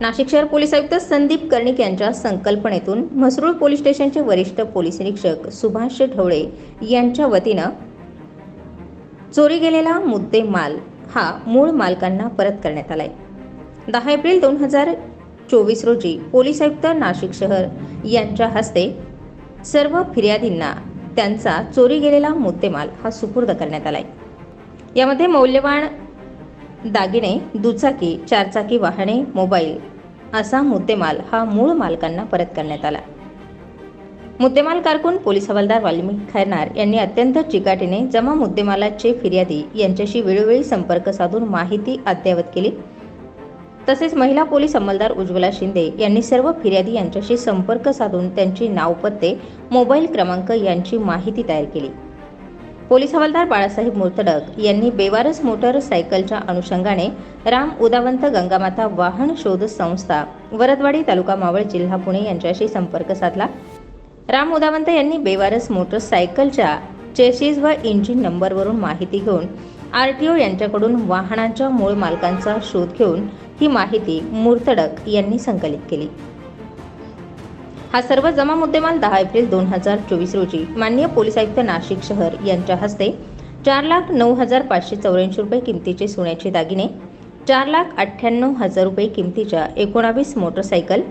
नाशिक शहर पोलीस आयुक्त संदीप कर्णिक यांच्या संकल्पनेतून म्हसरूळ पोलीस स्टेशनचे वरिष्ठ पोलीस निरीक्षक सुभाष ढवळे यांच्या वतीनं चोरी गेलेला मुद्देमाल हा मूळ मालकांना परत करण्यात आलाय. दहा एप्रिल दोन हजार चोवीस रोजी पोलीस आयुक्त नाशिक शहर यांच्या हस्ते सर्व फिर्यादींना त्यांचा चोरी गेलेला मुद्देमाल हा सुपूर्द करण्यात आलाय. यामध्ये मौल्यवान दागिने दुचाकी चारचाकी वाहने मोबाईल असा मुद्देमाल हा मूळ मालकांना परत करण्यात आला. मुद्देमाल कारकून पोलीस हवालदार वाल्मिक खैरनार यांनी अत्यंत चिकाटीने जमा मुद्देमालाचे फिर्यादी यांच्याशी वेळोवेळी संपर्क साधून माहिती अद्ययावत केली. तसेच महिला पोलीस अंमलदार उज्ज्वला शिंदे यांनी सर्व फिर्यादी यांच्याशी संपर्क साधून त्यांची नावपत्ते मोबाईल क्रमांक यांची माहिती तयार केली. पोलीस हवालदार बाळासाहेब मुर्तडक यांनी बेवारस मोटर सायकलच्या अनुषंगाने राम उदावंत गंगामाता वाहन शोध संस्था वरदवाडी तालुका मावळ जिल्हा पुणे यांच्याशी संपर्क साधला. राम उदावंत यांनी बेवारस मोटरसायकलच्या चेसिस व इंजिन नंबरवरून माहिती घेऊन आर टी ओ यांच्याकडून वाहनांच्या मूळ मालकांचा शोध घेऊन ही माहिती मुर्तडक यांनी संकलित केली. हा सर्व जमा मुद्देमाल दहा एप्रिल दोन हजार चोवीस रोजी माननीय पोलीस आयुक्त नाशिक शहर यांच्या हस्ते चार लाख नऊ हजार पाचशे चौऱ्याऐंशी रुपये किमतीचे सोन्याचे दागिने चार लाख अठ्ठ्याण्णव हजार रुपये किमतीच्या एकोणावीस मोटरसायकल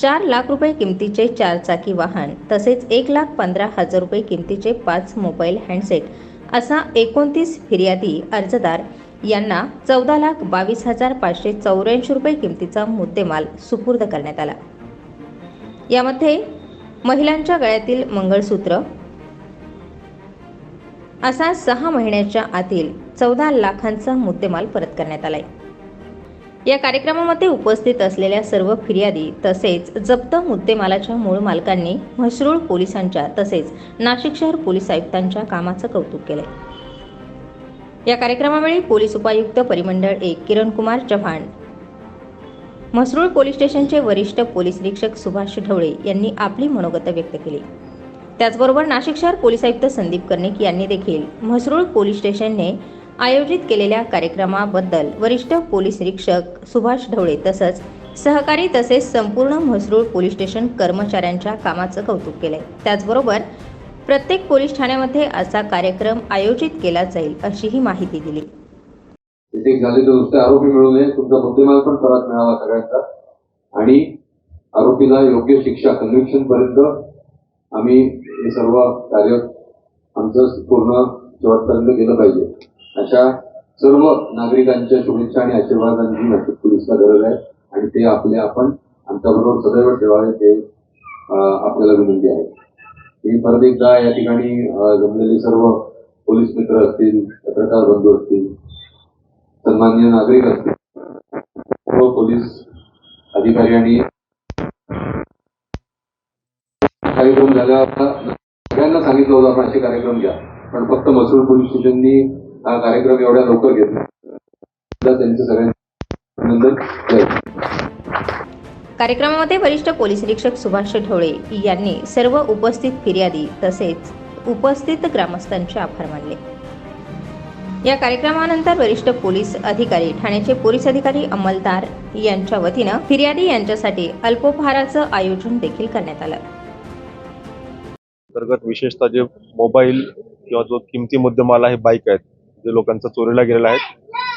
चार लाख रुपये किमतीचे चारचाकी वाहन तसेच एक लाख पंधरा हजार रुपये किमतीचे पाच मोबाईल हँडसेट असा एकोणतीस फिर्यादी अर्जदार यांना चौदा लाख बावीस हजार पाचशे चौऱ्याऐंशी रुपये किमतीचा मुद्देमाल सुपूर्द करण्यात आला. यामध्ये महिलांच्या गळ्यातील मंगळसूत्र. असा सहा महिन्याच्या आतील चौदा लाखांचा मुद्देमाल परत करण्यात आलाय. या कार्यक्रमामध्ये उपस्थित असलेल्या सर्व फिर्यादी तसेच जप्त मुद्देमालाच्या मूळ मालकांनी म्हसरूळ पोलिसांच्या तसेच नाशिक शहर पोलीस आयुक्तांच्या कामाचं कौतुक केलंय. या कार्यक्रमावेळी पोलीस उपायुक्त परिमंडळ एक किरण कुमार चव्हाण म्हसरूळ पोलीस स्टेशनचे वरिष्ठ पोलीस निरीक्षक सुभाष ढवळे यांनी आपली मनोगत व्यक्त केली. त्याचबरोबर नाशिक शहर पोलीस आयुक्त संदीप कर्णिक यांनी देखील म्हसरूळ पोलीस स्टेशनने आयोजित केलेल्या कार्यक्रमाबद्दल वरिष्ठ पोलीस निरीक्षक सुभाष ढवळे तसंच सहकारी तसेच संपूर्ण म्हसरूळ पोलीस स्टेशन कर्मचाऱ्यांच्या कामाचं कौतुक केलंय. त्याचबरोबर प्रत्येक पोलीस ठाण्यामध्ये असा कार्यक्रम आयोजित केला जाईल अशीही माहिती दिली. एक झाले तर नुसते आरोपी मिळू नये तुमचा मुद्देमाल पण परत मिळावा सगळ्यांचा. आणि आरोपीला योग्य शिक्षा कन्व्हिक्शन पर्यंत आम्ही हे सर्व कार्य आमचं पूर्ण शेवटपर्यंत केलं पाहिजे. अशा सर्व नागरिकांच्या शुभेच्छा आणि आशीर्वादांची नाशिक पोलीसला गरज आहे आणि ते आपले आपण आमच्याबरोबर सदैव ठेवावे ते आपल्याला विनंती आहे. मी परत एकदा या ठिकाणी जमलेले सर्व पोलीस मित्र असतील पत्रकार बंधू असतील सन्माननीय नागरिक असतील. सर्व पोलीस अधिकारी आणि कार्यक्रम झाला झाल्यावर सगळ्यांना सांगितलं होतं आपण असे कार्यक्रम घ्या. पण फक्त मसूर पोलीस स्टेशननी हा कार्यक्रम एवढ्या लवकर घेतला. त्यांचं सगळ्यांचं अभिनंदन. कार्यक्रमामध्ये वरिष्ठ पोलीस निरीक्षक सुभाष ढवळे यांनी सर्व उपस्थित फिर्यादी तसेच उपस्थित ग्रामस्थांचे आभार मानले. या कार्यक्रमानंतर वरिष्ठ पोलीस अधिकारी ठाण्याचे पोलीस अधिकारी अंमलदार यांच्या वतीनं फिर्यादी यांच्यासाठी अल्पोपहाराचं आयोजन देखील करण्यात आलं. अंतर्गत विशेषतः जे मोबाईल किंवा जो किमती मुद्देमाल आहे बाईक आहेत जे लोकांचा चोरीला गेलेला आहे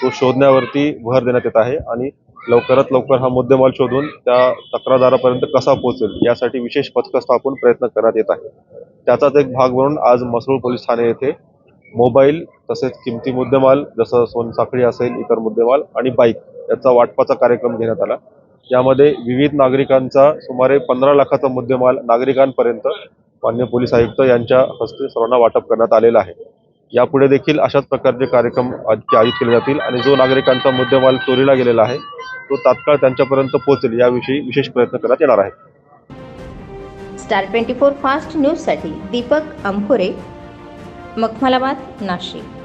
तो शोधण्यावरती भर देण्यात येत आहे आणि लवकरात लवकर हा मुद्देमाल शोधून त्या तक्रारदारापर्यंत कसा पोहोचेल यासाठी विशेष पथकं स्थापून प्रयत्न करण्यात येत आहे त्याचाच एक भाग म्हणून आज मसरूळ पोलीस ठाणे येथे मोबाईल तसेच किमती मुद्देमाल जसं सोनसाखळी असेल इतर मुद्देमाल आणि बाईक याचा वाटपाचा कार्यक्रम घेण्यात आला. यामध्ये विविध नागरिकांचा सुमारे पंधरा लाखाचा मुद्देमाल नागरिकांपर्यंत मान्य पोलीस आयुक्त यांच्या हस्ते सर्वांना वाटप करण्यात आलेलं आहे. यापुढे देखील अशाच प्रकारचे कार्यक्रम आज- आयोजित केले जातील आणि जो नागरिकांचा मुद्देमाल चोरीला गेलेला आहे तो तात्काळ त्यांच्यापर्यंत पोहोचेल याविषयी विशेष प्रयत्न करण्यात येणार आहे. स्टार ट्वेंटी फोर फास्ट न्यूजसाठी दीपक अंभोरे मखमलाबाद नाशिक.